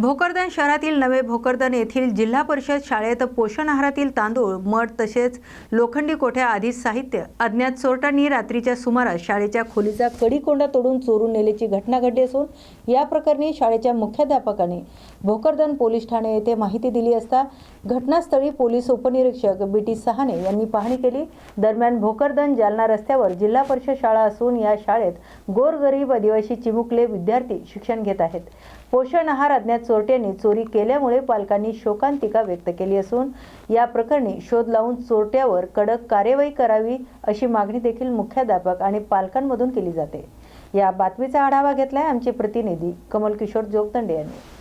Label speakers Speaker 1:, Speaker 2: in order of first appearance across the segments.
Speaker 1: भोकरदन शहरातील नवे भोकरदन येथील जिल्हा परिषद शाळेत पोषण आहारातील तांदूळ मठ तसेच लोखंडी कोठ्या आधी साहित्य अज्ञात चोरट्यांनी रात्रीच्या सुमारास शाळेच्या खोलीचा कडीकोंडा तोडून चोरून नेल्याची घटना घडली असून या प्रकरणी शाळेच्या मुख्याध्यापकाने भोकरदन पोलीस ठाणे येथे माहिती दिली असता घटनास्थळी पोलीस उपनिरीक्षक बी टी सहाने यांनी पाहणी केली. दरम्यान भोकरदन जालना रस्त्यावर जिल्हा परिषद शाळा असून या शाळेत गोरगरीब आदिवासी चिमुकले विद्यार्थी शिक्षण घेत आहेत. पोषण आहार अज्ञात चोरट्यांनी चोरी केल्यामुळे पालकांनी शोकांतिका व्यक्त केली असून या प्रकरणी शोध लावून चोरट्यावर कडक कार्यवाही करावी अशी मागणी देखील मुख्याध्यापक आणि पालकांमधून केली जाते. या बातमीचा आढावा घेतलाय आमचे प्रतिनिधी कमल किशोर जोगदंडे यांनी.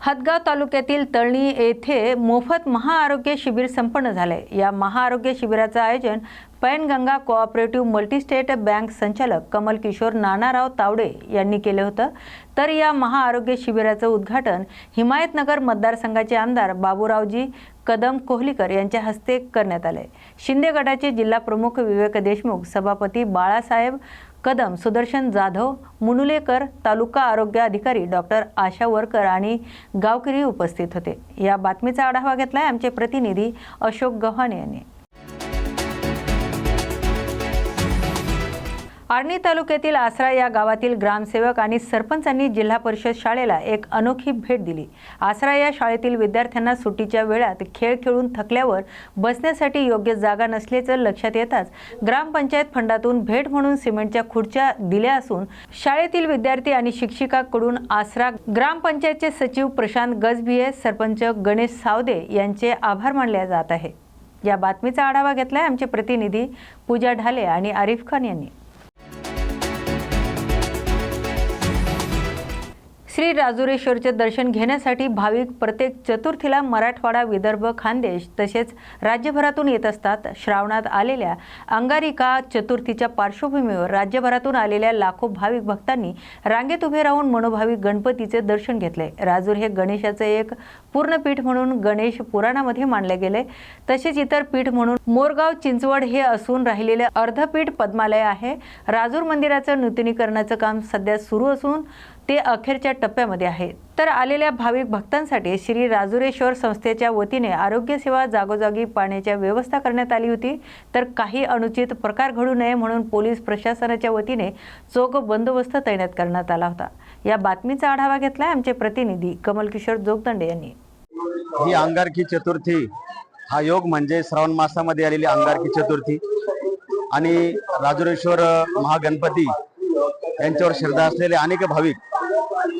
Speaker 1: हदगाव तालुक्यातील तळणी येथे मोफत महाआरोग्य शिबिर संपन्न झाले या महाआरोग्य शिबिराचं आयोजन पैनगंगा कोऑपरेटिव्ह मल्टीस्टेट बँक संचालक कमल किशोर नानाराव तावडे यांनी केलं होतं. तर या महाआरोग्य शिबिराचं उद्घाटन हिमायतनगर मतदारसंघाचे आमदार बाबूरावजी कदम कोहलीकर यांच्या हस्ते करण्यात आले शिंदे गटाचे जिल्हा प्रमुख विवेक देशमुख सभापती बाळासाहेब कदम सुदर्शन जाधव मुनुलेकर तालुका आरोग्य अधिकारी डॉक्टर आशा वरकर आणि गावकरी उपस्थित होते. या बातमीचा आढावा घेतलाय आमचे प्रतिनिधी अशोक गव्हाणे यांनी. आर्णी तालुक्यातील आसरा या गावातील ग्रामसेवक आणि सरपंचांनी जिल्हा परिषद शाळेला एक अनोखी भेट दिली. आसरा या शाळेतील विद्यार्थ्यांना सुट्टीच्या वेळात खेळ खेळून थकल्यावर बसण्यासाठी योग्य जागा नसल्याचं लक्षात येताच ग्रामपंचायत फंडातून भेट म्हणून सिमेंटच्या खुर्च्या दिल्या असून शाळेतील विद्यार्थी आणि शिक्षिकाकडून आसरा ग्रामपंचायतचे सचिव प्रशांत गजभिये सरपंच गणेश सावदे यांचे आभार मानले जात आहे. या बातमीचा आढावा घेतलाय आमचे प्रतिनिधी पूजा ढाले आणि आरिफ खान यांनी. श्री राजुरेश्वरचे दर्शन घेण्यासाठी भाविक प्रत्येक चतुर्थीला मराठवाडा विदर्भ खानदेश तसेच राज्यभरातून येत असतात. श्रावणात आलेल्या अंगारिका चतुर्थीच्या पार्श्वभूमीवर राज्यभरातून आलेल्या लाखो भाविक भक्तांनी रांगेत उभे राहून मनोभाविक गणपतीचे दर्शन घेतले. राजूर हे गणेशाचे एक पूर्ण पीठ म्हणून गणेश पुराणामध्ये मानले गेले. तसेच इतर पीठ म्हणून मोरगाव चिंचवड हे असून राहिलेले अर्धपीठ पद्मालय आहे. राजूर मंदिराचं नूतनीकरणाचं काम सध्या सुरू असून ते अखेरच्या टप्प्यामध्ये आहे. तर आलेल्या भाविक भक्तांसाठी श्री राजुरेश्वर संस्थेच्या वतीने आरोग्य सेवा जागोजागी पाण्याच्या व्यवस्था करण्यात आली होती. तर काही अनुचित प्रकार घडू नये म्हणून पोलीस प्रशासनाच्या वतीने चोख बंदोबस्त तैनात करण्यात आला होता. या बातमीचा आढावा घेतलाय आमचे प्रतिनिधी कमल किशोर जोगदंडे यांनी.
Speaker 2: ही अंगारकी चतुर्थी हा योग म्हणजे श्रावण मासामध्ये आलेली अंगारकी चतुर्थी. आणि राजुरेश्वर महागणपती यांच्यावर श्रद्धा असलेले अनेक भाविक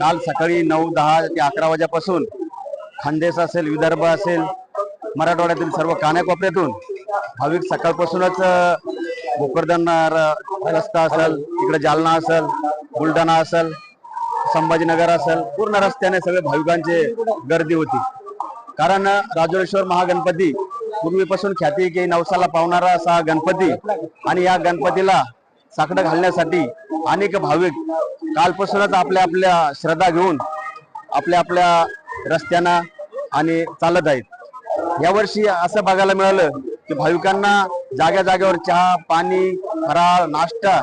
Speaker 2: काल सकाळी नऊ दहा ते अकरा वाजेपासून खानदेश असेल विदर्भ असेल मराठवाड्यातील सर्व कानाकोपऱ्यातून भाविक सकाळपासूनच भोकरदन रस्ता असेल इकडे जालना असेल बुलढाणा असेल संभाजीनगर असेल पूर्ण रस्त्याने सगळे भाविकांचे गर्दी होती. कारण राजुरेश्वर महागणपती पूर्वीपासून ख्याती की नवसाला पावणारा असा गणपती आणि या गणपतीला साकडं घालण्यासाठी अनेक भाविक कालपासूनच आपल्या आपल्या श्रद्धा घेऊन आपल्या आपल्या रस्त्यांना आणि चालत आहेत. यावर्षी असं बघायला मिळालं की भाविकांना जाग्या जागेवर चहा पाणी फराळ नाश्ता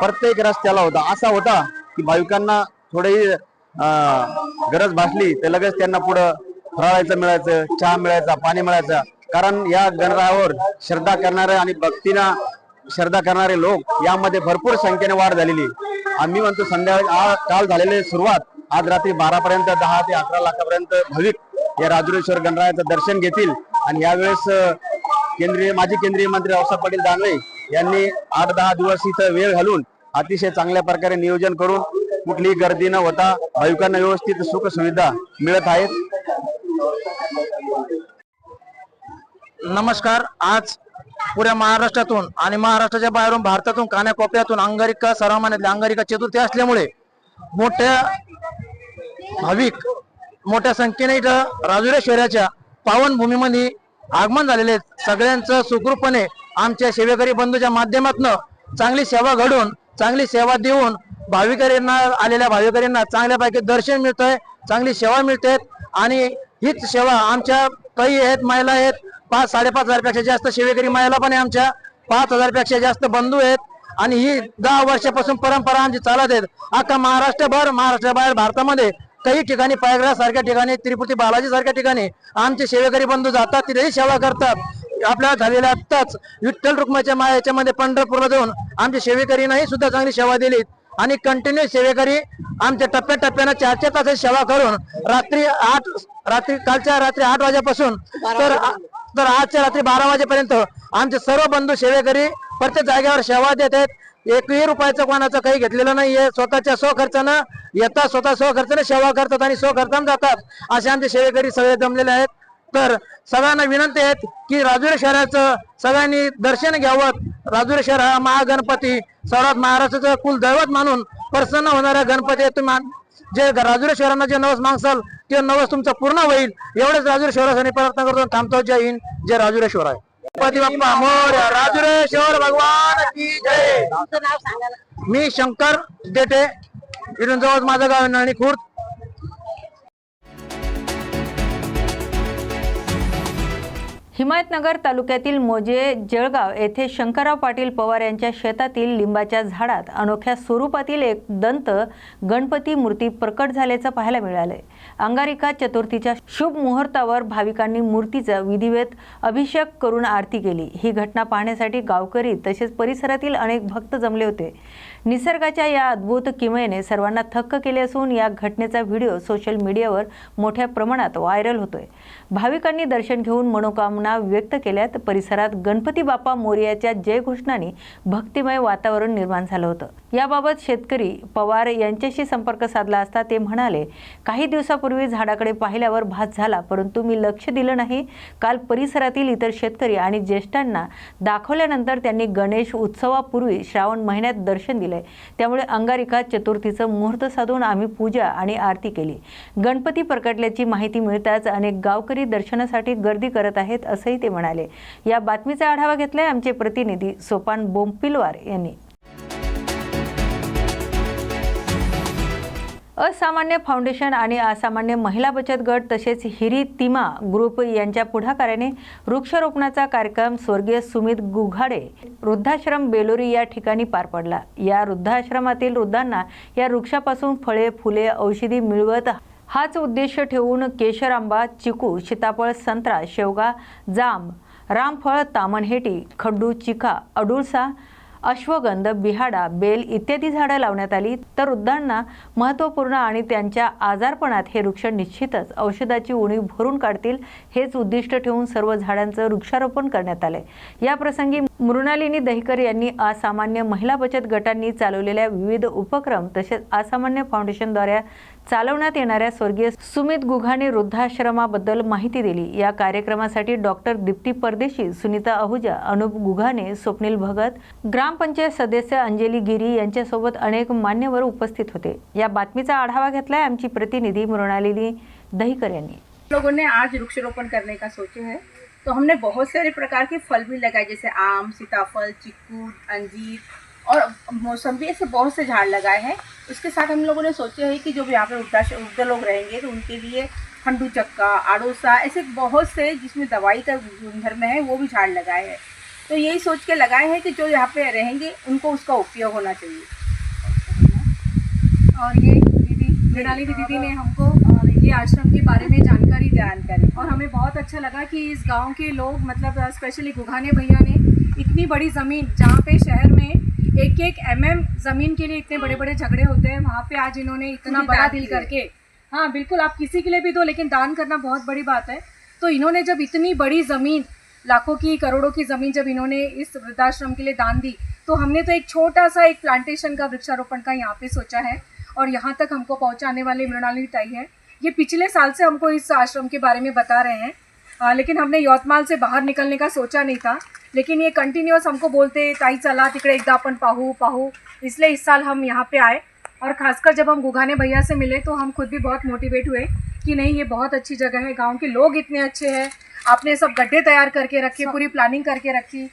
Speaker 2: प्रत्येक रस्त्याला होता. असा होता की भाविकांना थोडीही अं, गरज भासली तर लगेच त्यांना पुढं फराळायचं मिळायचं चहा मिळायचा पाणी मिळायचं. कारण या गणरायावर श्रद्धा करणाऱ्या आणि भक्तीना श्रद्धा करणारे लोक यामध्ये भरपूर संख्येने वाढ झालेली आहे. आम्ही म्हणतो संध्याकाळी काल झालेली सुरुवात आज रात्री बारापर्यंत दहा ते अकरा लाखापर्यंत भाविक या राजुरेश्वर गणरायाचं दर्शन घेतील. आणि यावेळेस केंद्रीय माजी केंद्रीय मंत्री रावसाहेब पाटील दानवे यांनी आठ दहा दिवस इथं वेळ घालून अतिशय चांगल्या प्रकारे नियोजन करून कुठलीही गर्दी न होता भाविकांना व्यवस्थित सुख सुविधा मिळत आहेत.
Speaker 3: नमस्कार. आज पुऱ्या महाराष्ट्रातून आणि महाराष्ट्राच्या बाहेरून भारतातून कान्याकोपऱ्यातून अंगारिका सरामान्यातल्या अंगारिका चतुर्थी असल्यामुळे मोठ्या भाविक मोठ्या संख्येने इथं राजुरेश्वराच्या पावनभूमीमध्ये आगमन झालेले आहेत. सगळ्यांचं सुखरूपपणे आमच्या सेवेकरी बंधूच्या माध्यमातून चांगली सेवा घडून चांगली सेवा देऊन भाविकांना आलेल्या भाविकांना चांगल्यापैकी दर्शन मिळतंय चांगली सेवा मिळते आणि हीच सेवा आमच्या काही आहेत महिला आहेत पाच साडेपाच हजारपेक्षा जास्त शिवेकरी महिला पण आहे आमच्या. पाच हजारपेक्षा जास्त बंधू आहेत. आणि ही दहा वर्षापासून परंपरा आमची चालत आहेत. अख्खा महाराष्ट्रभर महाराष्ट्राबाहेर भारतामध्ये काही ठिकाणी पायगडा सारख्या ठिकाणी तिरुपती बालाजी सारख्या ठिकाणी आमचे सेवेकरी बंधू जातात तिथेही सेवा करतात. आपल्या झालेल्या आत्ताच विठ्ठल रुक्माच्या मा याच्यामध्ये पंढरपूरला जाऊन आमच्या सेवेकरींनाही सुद्धा चांगली सेवा दिली आणि कंटिन्यू सेवेकरी आमच्या टप्प्याटप्प्यानं चार चार तासाची सेवा करून रात्री आठ रात्री कालच्या रात्री आठ वाजेपासून तर तर आजच्या रात्री बारा वाजेपर्यंत आमचे सर्व बंधू सेवेकरी प्रत्येक जागेवर सेवा देत आहेत. एकही रुपयाचं कोणाचं काही घेतलेलं नाहीये. स्वतःच्या स्वखर्चानं येतात स्वतः स्वखर्चाने सेवा करतात आणि स्वखर्चाने जातात. असे आमचे सेवेकरी सगळे जमलेले आहेत. तर सगळ्यांना विनंती आहेत की राजुरी शहराचं सगळ्यांनी दर्शन घ्यावं. राजुरी शहर हा महागणपती सर्वात महाराष्ट्राचं कुलदैवत मानून प्रसन्न होणारा गणपती आहे. तुम्ही जे राजुरी शहरांना जे नवस मागसाल ते नवस तुमचं पूर्ण होईल. एवढेच राजुरी शहरासाठी प्रार्थना करतो थांबतो. जय हिंद जय राजुरेश्वर आहे. गणपती बाप्पा मोरया राजुरेश्वर भगवान की जय. मी शंकर देटे इथून जवळ माझं गाव नळणी खुर्द.
Speaker 1: हिमायतनगर तालुक्यातील मोजे जळगाव येथे शंकरराव पाटील पवार यांच्या शेतातील लिंबाच्या झाडात अनोख्या स्वरूपातील एक दंत गणपती मूर्ती प्रकट झाल्याचं पाहायला मिळालंय. अंगारिका चतुर्थीच्या शुभ मुहूर्तावर भाविकांनी मूर्तीचा विधिवेत अभिषेक करून आरती केली. ही घटना पाहण्यासाठी गावकरी तसेच परिसरातील अनेक भक्त जमले होते. निसर्गाच्या या अद्भुत किमयेने सर्वांना थक्क केले असून या घटनेचा व्हिडिओ सोशल मीडियावर मोठ्या प्रमाणात व्हायरल होतोय. भाविकांनी दर्शन घेऊन मनोकामना व्यक्त केल्यात. परिसरात गणपती बाप्पा मोर्याच्या जयघोषणाने भक्तिमय वातावरण निर्माण झालं होतं. याबाबत शेतकरी पवार यांच्याशी संपर्क साधला असता ते म्हणाले काही दिवसापूर्वी झाडाकडे पाहिल्यावर भास झाला परंतु मी लक्ष दिलं नाही. काल परिसरातील इतर शेतकरी आणि ज्येष्ठांना दाखवल्यानंतर त्यांनी गणेश उत्सवापूर्वी श्रावण महिन्यात दर्शन दिले. त्यामुळे अंगारिका चतुर्थीचं मुहूर्त साधून आम्ही पूजा आणि आरती केली. गणपती प्रकटल्याची माहिती मिळताच अनेक गावकरी दर्शनासाठी गर्दी करत आहेत असंही ते म्हणाले. या बातमीचा आढावा घेतलाय आमचे प्रतिनिधी सोपान बोंपिलवार यांनी. असामान्य फाउंडेशन आणि असामान्य महिला बचत गट तसेच हिरी तिमा ग्रुप यांच्या पुढाकाराने वृक्षारोपणाचा कार्यक्रम स्वर्गीय सुमित गुघाडे वृद्धाश्रम बेलोरी या ठिकाणी पार पडला. या वृद्धाश्रमातील वृद्धांना या वृक्षापासून फळे फुले औषधी मिळवत हाच उद्देश ठेवून केशर आंबा चिकू सीताफळ संत्रा शेवगा जांब रामफळ तामणहेटी खड्डू चिका अडुळसा अश्वगंध बिहाडा बेल इत्यादी झाडं लावण्यात आली तर वृद्धांना महत्त्वपूर्ण आणि त्यांच्या आजारपणात हे वृक्ष निश्चितच औषधाची उणीव भरून काढतील हेच उद्दिष्ट ठेवून सर्व झाडांचं वृक्षारोपण करण्यात आलंय. या प्रसंगी मृणालिनी दहिकर यांनी असामान्य महिला बचत गटांनी चालवलेल्या विविध उपक्रम तसेच असामान्य फाउंडेशनद्वारे चालवण्यात येणाऱ्या स्वर्गीय सुमित गुघाणे वृद्धाश्रमाबद्दल माहिती दिली. या कार्यक्रमासाठी डॉक्टर दीप्ती परदेशी सुनीता अहुजा अनुप गुघाने स्वप्नील भगत ग्रामपंचायत सदस्य अंजली गिरी यांच्यासोबत अनेक मान्यवर उपस्थित होते. या बातमीचा आढावा घेतलाय आमची प्रतिनिधी मृणालिनी दहीकर यांनी.
Speaker 4: लोगों ने आज वृक्षारोपण करने का सोचे है. तो हमने बहुत सारे प्रकार के फल भी लगाए जैसे आम सीताफल चिक्कू अंजीर और मौसम्बी ऐसे बहुत से झाड़ लगाए हैं। उसके साथ हम लोगों ने सोचे है कि जो भी यहाँ पे वृद्धाश वृद्ध लोग रहेंगे तो उनके लिए खंडू चक्का, आड़ोसा, ऐसे बहुत से जिसमें दवाई का गुणधर्म है, वो भी झाड़ लगाए हैं। तो यही सोच के लगाए हैं कि जो यहाँ पे रहेंगे, उनको उसका उपयोग होना चाहिए।
Speaker 5: और ये दीदी मृणालिनी दीदी ने हमको ये आश्रम के बारे में जानकारी
Speaker 4: जानकारी
Speaker 5: और हमें बहुत अच्छा लगा कि इस गाँव के लोग मतलब स्पेशली गुघाने भैया ने इतनी बड़ी ज़मीन, जहाँ पे शहर में एक एक एम एम ज़मीन के लिए इतने बड़े बड़े झगड़े होते हैं। वहाँ पे आज इन्होंने इतना बड़ा दिल करके हाँ बिल्कुल आप किसी के लिए भी दो लेकिन दान करना बहुत बड़ी बात है। तो इन्होंने जब इतनी बड़ी ज़मीन लाखों की करोड़ों की ज़मीन जब इन्होंने इस वृद्धाश्रम के लिए दान दी तो हमने तो एक छोटा सा एक प्लांटेशन का वृक्षारोपण का यहाँ पे सोचा है और यहाँ तक हमको पहुँचाने वाले मृणाली ताई है। ये पिछले साल से हमको इस आश्रम के बारे में बता रहे हैं। आ, लेकिन हमने यौतमाल से बाहर निकलने का सोचा नहीं था। लेकिन ये कंटिन्यूअस हमको बोलते ताई चला तिकडे एकदा आपण पाहू पाहू. इसलिए इस साल हम यहाँ पे आए। और खासकर जब हम गुगाने भैया से मिले तो हम खुद भी बहुत मोटिवेट हुए कि नहीं ये बहुत अच्छी जगह है। गांव के लोग इतने अच्छे हैं। आपने सब गड्ढे तैयार करके रखे पूरी प्लानिंग करके रखी।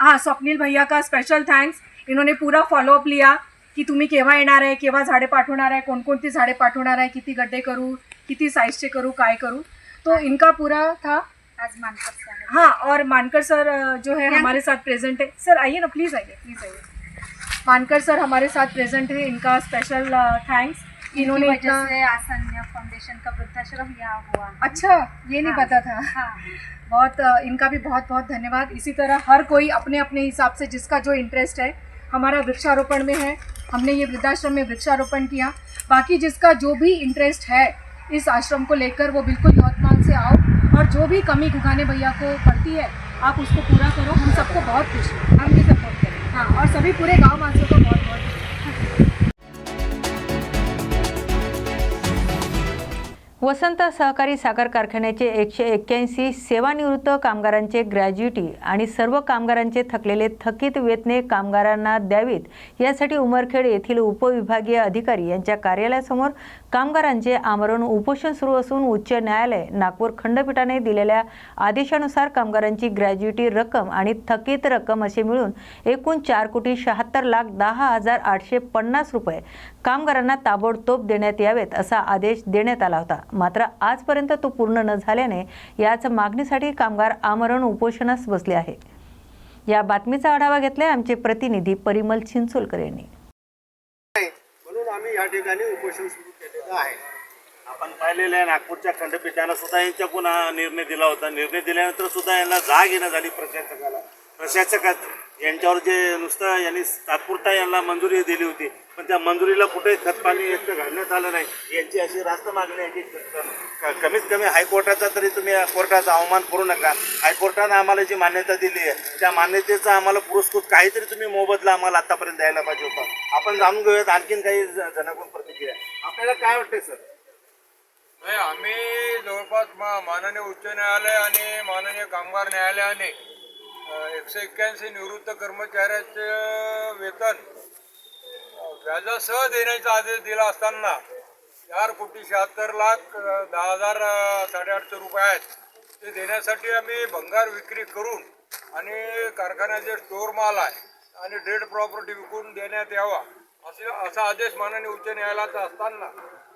Speaker 5: हां स्वप्नील भैया का स्पेशल थँक्स इन्होंने पूरा फॉलोअप लिया की तुम्ही केव्हा येणार आहे केव्हा झाडे पाठवणार आहे कोणकोणती झाडे पाठवणार आहे किती गड्ढे करू किती साईजचे करू काय करू. तो इनका पूरा था।
Speaker 4: आज मानकर सर
Speaker 5: हाँ। और मानकर सर जो है हमारे साथ प्रेजेंट है। सर आइए ना प्लीज़ आइए प्लीज़ आइए। मानकर सर हमारे साथ प्रेजेंट है इनका स्पेशल थैंक्स इन्होंने
Speaker 6: इन्होंने
Speaker 5: इतना
Speaker 6: आसन्या फाउंडेशन का वृद्धाश्रम यहाँ हुआ।
Speaker 5: अच्छा ये नहीं
Speaker 6: हाँ।
Speaker 5: पता था।
Speaker 6: हाँ।
Speaker 5: बहुत इनका भी बहुत बहुत धन्यवाद। इसी तरह हर कोई अपने अपने हिसाब से जिसका जो इंटरेस्ट है हमारा वृक्षारोपण में है। हमने ये वृद्धाश्रम में वृक्षारोपण किया। बाकी जिसका जो भी इंटरेस्ट है इस आश्रम को लेकर वो बिल्कुल यवतमाल से आओ। और जो भी कमी गुगाने भैया को पड़ती है आप उसको पूरा करो। हम सबको बहुत खुश हैं। हम भी सपोर्ट करें। हाँ और सभी पूरे गाँव वासियों को बहुत बहुत
Speaker 1: वसंत सहकारी साखर कारखान्याचे एकशे एक्क्याऐंशी सेवानिवृत्त कामगारांचे ग्रॅज्युटी आणि सर्व कामगारांचे थकलेले थकीत वेतने कामगारांना द्यावीत यासाठी उमरखेड येथील उपविभागीय अधिकारी यांच्या कार्यालयासमोर कामगारांचे आमरण उपोषण सुरू असून उच्च न्यायालय नागपूर खंडपीठाने दिलेल्या आदेशानुसार कामगारांची ग्रॅज्युटी रक्कम आणि थकीत रक्कम असे मिळून एकूण चार कोटी शहात्तर लाख दहा हजार आठशे पन्नास रुपये कामगारांना ताबडतोब देण्यात यावेत असा आदेश देण्यात आला होता. मात्र आजपर्यंत तो पूर्ण न झाल्याने याच मागणीसाठी कामगार आमरण उपोषणास बसले आहे. या बातमीचा आढावा घेतलाय आमचे प्रतिनिधी परिमल चिंचोलकर यांनी.
Speaker 7: म्हणून आम्ही या ठिकाणी उपोषण सुरू केलेलं आहे. आपण पाहिलेलं आहे नागपूरच्या खंडपीठानं सुद्धा यांच्या पुन्हा निर्णय दिला होता. निर्णय दिल्यानंतर सुद्धा यांना जाग येणं झाली प्रशासकाला. प्रशासकात यांच्यावर जे नुसतं यांनी तात्पुरता यांना मंजुरी दिली होती. पण त्या मंजुरीला कुठेही खतपाणी एक घालण्यात आलं नाही. यांची अशी रास्त मागणी आहे की कमीत कमी हायकोर्टाचा तरी तुम्ही कोर्टाचा अवमान करू नका. हायकोर्टानं आम्हाला जी मान्यता दिली आहे त्या मान्यतेचा आम्हाला पुरस्कृत काहीतरी तुम्ही मोबदला आम्हाला आतापर्यंत द्यायला पाहिजे होता. आपण जाणून घेऊयात आणखीन काही ज- जणांकडून प्रतिक्रिया. आपल्याला काय वाटते सर?
Speaker 8: नाही आम्ही जवळपास माननीय उच्च न्यायालय आणि माननीय कामगार न्यायालयाने एकशे एक्क्याऐंशी निवृत्त कर्मचाऱ्याचं वेतन व्याजासह देण्याचा आदेश दिला असताना चार कोटी शहात्तर लाख दहा हजार साडेआठशे रुपये आहेत. ते देण्यासाठी आम्ही भंगार विक्री करून आणि कारखान्याचे स्टोअर माल आहे आणि डेड प्रॉपर्टी विकून देण्यात यावा असे असा आदेश माननीय उच्च न्यायालयाचा असताना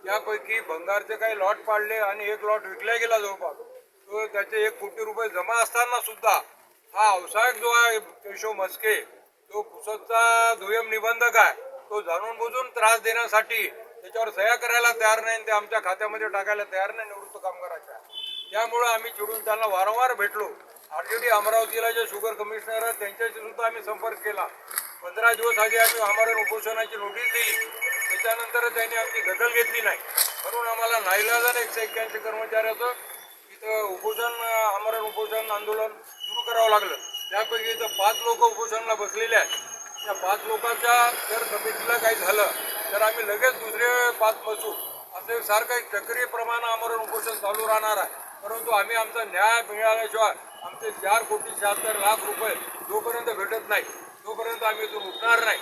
Speaker 8: यापैकी भंगारचे काही लॉट पाडले आणि एक लॉट विकला गेला जवळपास. तो त्याचे एक कोटी रुपये जमा असताना सुद्धा हा व्यावसायिक जो आहे केशव मस्के तो पुसदचा दुय्यम निबंधक आहे. तो जाणून बुजून त्रास देण्यासाठी त्याच्यावर सह्या करायला तयार नाही आणि ते आमच्या खात्यामध्ये टाकायला तयार नाही निवृत्त कामगाराच्या. त्यामुळं आम्ही चिडून त्यांना वारंवार भेटलो. आरजेडी अमरावतीला जे शुगर कमिशनर आहेत त्यांच्याशी सुद्धा आम्ही संपर्क केला. पंधरा दिवस आधी आम्ही आमरण उपोषणाची नोटीस दिली. त्याच्यानंतर त्यांनी आमची दखल घेतली नाही. म्हणून आम्हाला नाईलाजाने एकशे एक्क्याऐंशी कर्मचाऱ्याचं इथं उपोषण आमरण उपोषण आंदोलन सुरू करावं लागलं. त्यापैकी इथं पाच लोक उपोषणाला बसलेले आहेत. या पाच लोकांच्या जर कमिटीला काही झालं तर आम्ही लगेच दुसरे पाच बसू. असे सारखं चक्रीय प्रमाण आमरण उपोषण चालू राहणार आहे. परंतु आम्ही आमचा न्याय मिळाल्याशिवाय आमचे चार कोटी शहात्तर लाख रुपये जोपर्यंत भेटत नाही तोपर्यंत आम्ही इथून उठणार नाही.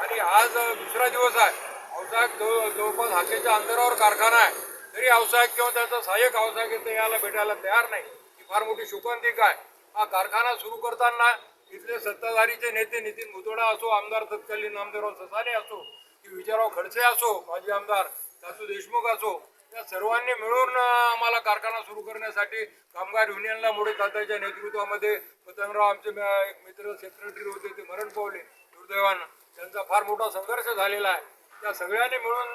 Speaker 8: आणि आज दुसरा दिवस आहे. व्यावसायिक जवळ जवळपास हाकेच्या अंतरावर कारखाना आहे. तरी व्यावसायिक किंवा त्याचा सहाय्यक व्यावसायिक इथे यायला भेटायला तयार नाही. ही फार मोठी शोकांतिक आहे. हा कारखाना सुरू करताना इथले सत्ताधारीचे नेते नितीन मुतोडा असो आमदार तत्कालीन नामदेवराव ससाने असो की विजयराव खडसे असो माजी आमदार दासू देशमुख असो या सर्वांनी मिळून आम्हाला कारखाना सुरू करण्यासाठी कामगार युनियनला मोठे तात्याच्या नेतृत्वामध्ये पतंगराव आमचे एक मित्र सेक्रेटरी होते ते मरण पावले. दुर्दैवानं त्यांचा फार मोठा संघर्ष झालेला आहे. त्या सगळ्यांनी मिळून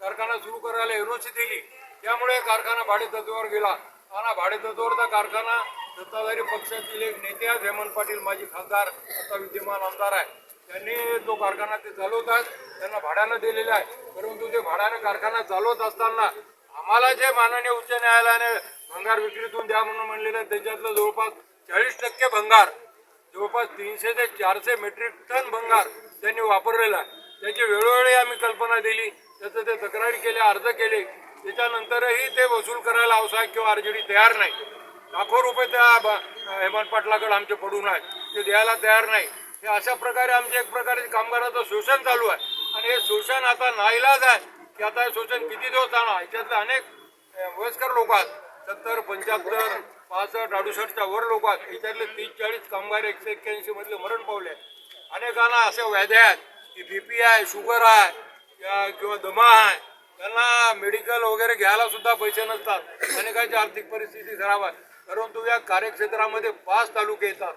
Speaker 8: कारखाना सुरू करायला एनओसी दिली. त्यामुळे कारखाना भाडेतत्वावर गेला. आणि भाडेतत्वावरचा कारखाना सत्ताधारी पक्षातील एक नेते आहेत हेमंत पाटील माजी खासदार आता विद्यमान आमदार आहे. त्यांनी तो कारखाना ते चालवतात त्यांना भाड्यानं दिलेला आहे. परंतु ते भाड्यानं कारखाना चालवत असताना आम्हाला जे माननीय उच्च न्यायालयाने भंगार विक्रीतून द्या म्हणून म्हणलेलं आहे त्याच्यातलं जवळपास चाळीस टक्के भंगार जवळपास तीनशे ते चारशे मेट्रिक टन भंगार त्यांनी वापरलेला आहे. त्याची वेळोवेळी आम्ही कल्पना दिली त्याचं ते तक्रारी केल्या अर्ज केले त्याच्यानंतरही ते वसूल करायला अवसाय किंवा आरजेडी तयार नाही. लाखो रुपये त्या हेमंत पाटलाकडे आमचे पडून आहेत. ते द्यायला तयार नाही. हे अशा प्रकारे आमचे एक प्रकारे कामगाराचं शोषण चालू आहे. आणि हे शोषण आता नाईलाज आहे. की आता हे शोषण किती दिवस जाणार याच्यातले अनेक वयस्कर लोक आहेत. सत्तर पंच्याहत्तर पासष्ट अडुसष्टच्या वर लोक आहेत. याच्यातले तीस चाळीस कामगार एकशे एक्क्याऐंशी मधले मरण पावले आहेत. अनेकांना अशा व्याध्या आहेत की बीपी आहे शुगर आहे या- किंवा दमा आहे. त्यांना मेडिकल वगैरे घ्यायला सुद्धा पैसे नसतात. अनेकांची आर्थिक परिस्थिती खराब आहे. परंतु या कार्यक्षेत्रामध्ये पाच तालुके येतात.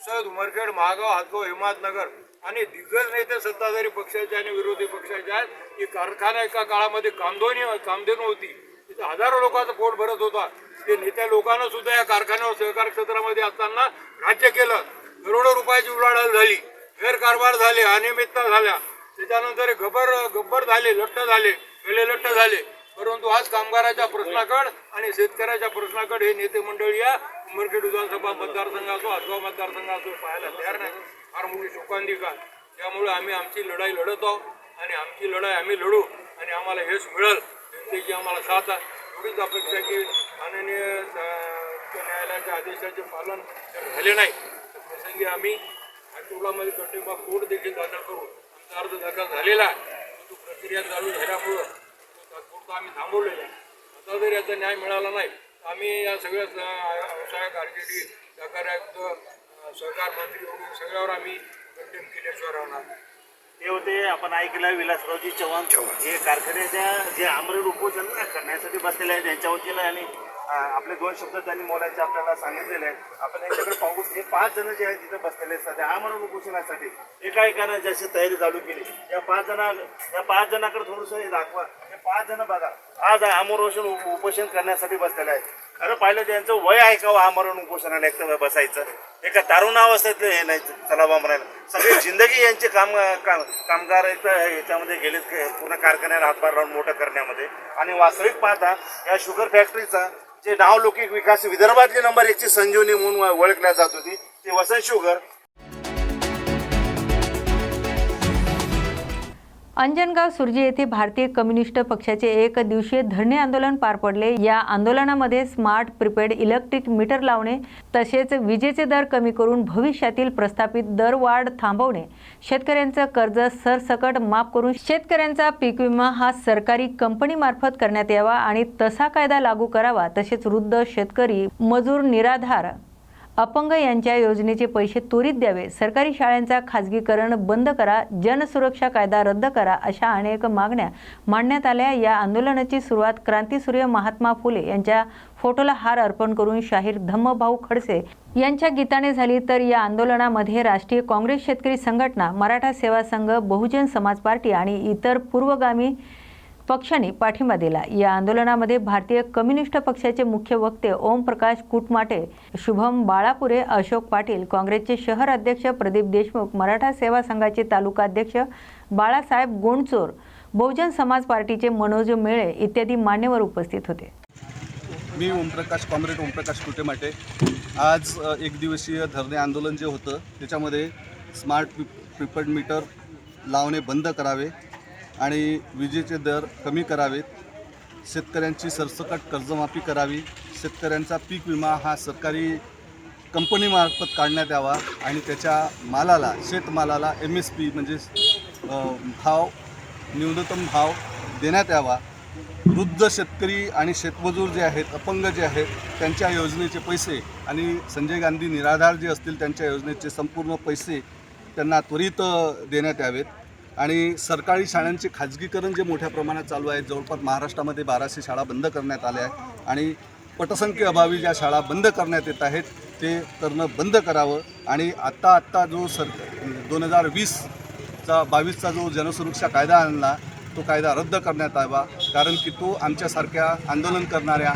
Speaker 8: उसद उमरखेड महागाव हातगाव हिमातनगर आणि दिग्गज नेते सत्ताधारी पक्षाचे आणि विरोधी पक्षाचे आहेत. की कारखाना एका काळामध्ये कामधोनी कामधेनू होती. तिथे हजारो लोकांचं पोट भरत होता. ते नेत्या लोकांना सुद्धा या कारखान्यावर सहकार क्षेत्रामध्ये असताना राज्य केलं. करोडो रुपयाची उलाढाल झाली. गैरकारभार झाले अनियमितता झाल्या. त्याच्यानंतर गब्बर गब्बर झाले लठ्ठ झाले. गले लट्ट झाले. परंतु आज कामगाराच्या प्रश्नाकड आणि शेतकऱ्याच्या प्रश्नाकड हे नेते मंडळी या उमरखेड विधानसभा मतदारसंघ असो अथवा मतदारसंघ असो पाहायला तयार नाही. फार मोठी शोकांतिका त्यामुळे आम्ही आमची लढाई लढत आहोत आणि आमची लढाई आम्ही लढू आणि आम्हाला यश मिळेल. जनतेची आम्हाला साथ आहे. एवढीच अपेक्षा की माननीय उच्च न्यायालयाच्या आदेशाचे पालन जर झाले नाही तर प्रसंगी आम्ही हायकोर्टामध्ये कटिंबा कोर्ट देखील दाखल करू. आमचा अर्ज दाखल झालेला आहे. तो प्रक्रिया चालू झाल्यामुळं तो आम्ही थांबवलेला आहे. आता जर याचा न्याय मिळाला नाही. तर आम्ही या सगळ्या व्यवसाय कारकिर्दी सहकार आयुक्त सहकार मंत्री वगैरे सगळ्यावर आम्ही कंटेम केल्याशिवाय राहणार नाही.
Speaker 7: ते होते आपण ऐकलं विलासरावजी चव्हाण. हे कारखान्याच्या जे आमरण उपोषण करण्यासाठी बसलेले आहेत त्यांच्या वतीनं आणि आपले दोन शब्द त्यांनी मोलायचे आपल्याला सांगितलेले आहेत. आपण यांच्याकडे पाहू. हे पाच जण जे आहेत तिथे बसलेले आहेत सध्या. आमरण उपोषणासाठी. एका एकानं जशी तयारी चालू केली. या पाच जण या पाच जणांकडे थोडंसं हे दाखवा. हे पाच जण बघा. आज आमरोषण उपोषण करण्यासाठी बसलेले आहेत. खरं पाहिलं त्यांचं वय आहे का हो आमरण उपोषणाला? एकटं बसायचं. एका तारुणावस्थेतलं हे नाही. चला बा म्हणायला. सगळी जिंदगी यांचे काम काम कामगार याच्यामध्ये गेलेत. पूर्ण कारखान्याला हातभार लावून मोठं करण्यामध्ये. आणि वास्तविक पाहता या शुगर फॅक्टरीचा जे नाव लौकिक विकास विदर्भातली नंबर एकची संजीवनी म्हणून ओळखल्या जात होती ते वसंत शुगर
Speaker 1: अंजनगाव सुर्जी येथे भारतीय कम्युनिस्ट पक्षाचे एक दिवसीय धरणे आंदोलन पार पडले. या आंदोलनामध्ये स्मार्ट प्रिपेड इलेक्ट्रिक मीटर लावणे तसेच विजेचे दर कमी करून भविष्यातील प्रस्थापित दरवाढ थांबवणे शेतकऱ्यांचं कर्ज सरसकट माफ करून शेतकऱ्यांचा पीक विमा हा सरकारी कंपनीमार्फत करण्यात यावा आणि तसा कायदा लागू करावा तसेच वृद्ध शेतकरी मजूर निराधार अपंग यांच्या योजनेचे पैसे त्वरित द्यावे. सरकारी शाळांचा खाजगीकरण बंद करा. जनसुरक्षा कायदा रद्द करा अशा अनेक मागण्या मांडण्यात आल्या. या आंदोलनाची सुरुवात क्रांतीसूर्य महात्मा फुले यांच्या फोटोला हार अर्पण करून शाहीर धम्मभाऊ खडसे यांच्या गीताने झाली. तर या आंदोलनामध्ये राष्ट्रीय काँग्रेस शेतकरी संघटना मराठा सेवा संघ बहुजन समाज पार्टी आणि इतर पूर्वगामी पक्षाने पाठिंबा दिला. या आंदोलनामध्ये भारतीय कम्युनिस्ट पक्षाचे मुख्य वक्ते ओमप्रकाश कुटमाटे शुभम बाळापुरे अशोक पाटील काँग्रेसचे शहर अध्यक्ष प्रदीप देशमुख मराठा सेवा संघाचे तालुका अध्यक्ष बाळासाहेब गोंडचोर बहुजन समाज पार्टीचे मनोज मेळे इत्यादी मान्यवर उपस्थित होते.
Speaker 9: मी ओमप्रकाश कॉम्रेड ओमप्रकाश कुटेमाटे. आज एक दिवसीय धरणे आंदोलन जे होतं त्याच्यामध्ये स्मार्ट प्रिपेड मीटर लावणे बंद करावे. आणि विजेचे दर कमी करावेत. शेतकऱ्यांची सरसकट कर्जमाफी करावी. शेतकऱ्यांचा पीक विमा हा सरकारी कंपनीमार्फत काढण्यात यावा आणि त्याच्या मालाला शेतमालाला एम एस पी म्हणजे भाव न्यूनतम भाव देण्यात यावा. वृद्ध शेतकरी आणि शेतमजूर जे आहेत अपंग जे आहेत त्यांच्या योजनेचे पैसे आणि संजय गांधी निराधार जे असतील त्यांच्या योजनेचे संपूर्ण पैसे त्यांना त्वरित देण्यात यावेत. आणि सरकारी शाळांचे खाजगीकरण जे मोठ्या प्रमाणात चालू आहे जवळपास महाराष्ट्रामध्ये बाराशे शाळा बंद करण्यात आल्या आहेत आणि पटसंख्येअभावी ज्या शाळा बंद करण्यात येत आहेत ते करणं बंद करावं आणि आत्ता आत्ता जो सर दोन हजार वीसचा बावीसचा जो जनसुरक्षा कायदा आणला तो कायदा रद्द करण्यात यावा कारण की तो आमच्यासारख्या आंदोलन करणाऱ्या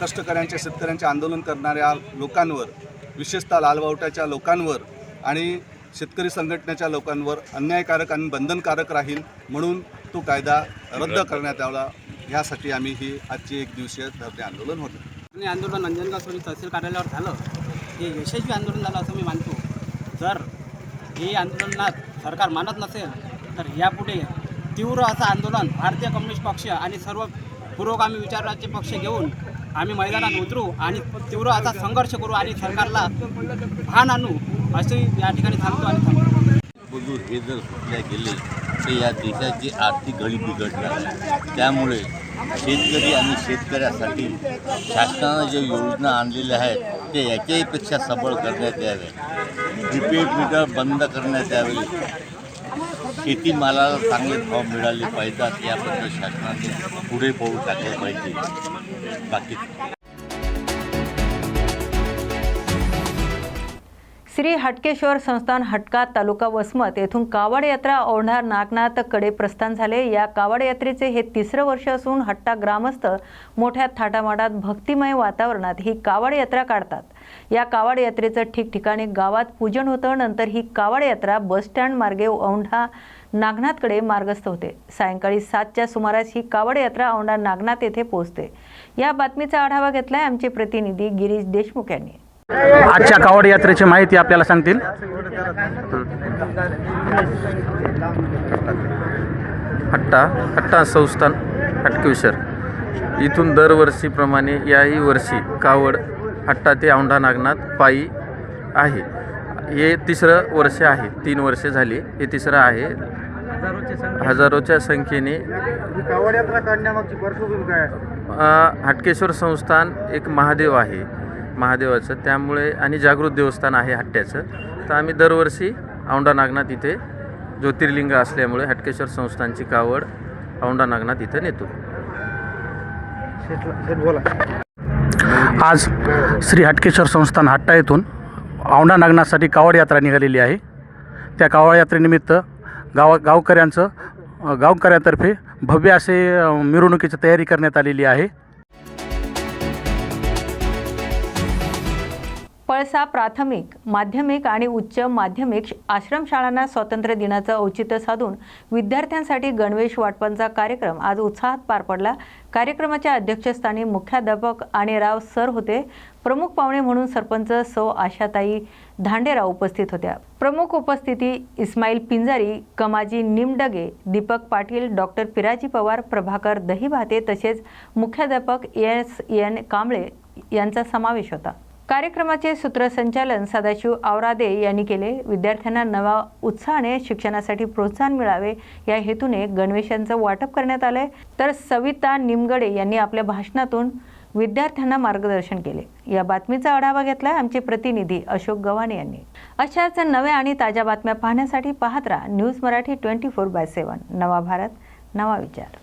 Speaker 9: कष्टकऱ्यांच्या शेतकऱ्यांच्या आंदोलन करणाऱ्या लोकांवर विशेषतः लालबावट्याच्या लोकांवर आणि शेतकरी संघटनेच्या लोकांवर अन्यायकारक आणि बंधनकारक राहील म्हणून तो कायदा रद्द करण्यात यावा. ह्यासाठी आम्ही ही आजची एक दिवसीय धरणे आंदोलन होतं.
Speaker 10: आणि आंदोलन अंजनगाव सोनी तहसील कार्यालयावर झालं. हे यशस्वी आंदोलन झालं असं मी मानतो. जर हे आंदोलनात सरकार मानत नसेल तर यापुढे तीव्र असं आंदोलन भारतीय कम्युनिस्ट पक्ष आणि सर्व पुरोगामी विचाराचे पक्ष घेऊन आम्ही मैदानात उतरू आणि तीव्र असा संघर्ष करू आणि सरकारला भान आणू. असे या ठिकाणी थांबतो आणि थांबतो.
Speaker 11: हे जर सुटल्या गेले तर या देशाची आर्थिक घडी बिघडणार त्यामुळे शेतकरी आणि शेतकऱ्यासाठी शासनानं जे योजना आणलेल्या आहेत ते याच्याहीपेक्षा सबळ करण्यात यावे. प्रिपेड मीटर बंद करण्यात यावे. शेतीमालाला चांगले भाव मिळाले पाहिजेत याबद्दल शासनाने पुढे पाऊल टाकले पाहिजे. बाकी
Speaker 1: श्री हटकेश्वर संस्थान हटका तालुका वसमत येथून कावड यात्रा औंढा नागनाथकडे प्रस्थान झाले. या कावड यात्रेचे हे तिसरं वर्ष असून हट्टा ग्रामस्थ मोठ्या थाटामाटात भक्तिमय वातावरणात ही कावड यात्रा काढतात. या कावड यात्रेचं ठिकठिकाणी गावात पूजन होतं. नंतर ही कावड यात्रा बसस्टँड मार्गे औंढा नागनाथकडे मार्गस्थ होते. सायंकाळी सातच्या सुमारास ही कावड यात्रा औंढा नागनाथ येथे पोहोचते. या बातमीचा आढावा घेतलाय आमचे प्रतिनिधी गिरीश देशमुख यांनी.
Speaker 3: आजच्या कावड यात्रेची माहिती आपल्याला सांगतील.
Speaker 12: हट्टा हट्टा संस्थान हटकेश्वर. इथून दरवर्षीप्रमाणे याही वर्षी कावड हट्टा ते औंढा नागनाथ पायी आहे. हे तिसरं वर्ष आहे. तीन वर्षे झाली. हे तिसरं आहे. हजारोच्या संख्येने
Speaker 3: कावड यात्रा काढण्यामागची पार्श्वभूमी काय
Speaker 12: अ, हटकेश्वर संस्थान एक महादेव आहे. महादेवाचं. त्यामुळे आणि जागृत देवस्थान आहे हट्ट्याचं. तर आम्ही दरवर्षी औंढा नागनाथ इथे ज्योतिर्लिंग असल्यामुळे हटकेश्वर संस्थानची कावड औंढा नागनाथ इथं नेतो.
Speaker 3: आज श्री हटकेश्वर संस्थान हट्टा येथून औंढा नागनाथसाठी कावड यात्रा निघालेली आहे. त्या कावड यात्रेनिमित्त गावा गावकऱ्यांचं गावकऱ्यातर्फे गावकऱ्यांतर्फे भव्य असे मिरवणुकीची तयारी करण्यात आलेली आहे.
Speaker 1: पळसा प्राथमिक माध्यमिक आणि उच्च माध्यमिक आश्रमशाळांना स्वातंत्र्य दिनाचं औचित्य साधून विद्यार्थ्यांसाठी गणवेश वाटपांचा कार्यक्रम आज उत्साहात पार पडला. कार्यक्रमाच्या अध्यक्षस्थानी मुख्याध्यापक आणि राव सर होते. प्रमुख पाहुणे म्हणून सरपंच सौ आशाताई धांडेराव उपस्थित होत्या. प्रमुख उपस्थिती इस्माईल पिंजारी कमाजी निमडगे दीपक पाटील डॉक्टर पिराजी पवार प्रभाकर दहीभाते तसेच मुख्याध्यापक एस एन कांबळे यांचा समावेश होता. कार्यक्रमाचे सूत्रसंचालन सदाशिव आवरादे यांनी केले. विद्यार्थ्यांना नवा उत्साहाने शिक्षणासाठी प्रोत्साहन मिळावे या हेतूने गणवेशांचं वाटप करण्यात आलंय. तर सविता निमगडे यांनी आपल्या भाषणातून विद्यार्थ्यांना मार्गदर्शन केले. या बातमीचा आढावा घेतलाय आमचे प्रतिनिधी अशोक गव्हाणे यांनी. अशाच नव्या आणि ताज्या बातम्या पाहण्यासाठी पाहत राहा news Marathi twenty four by seven. नवा भारत नवा विचार.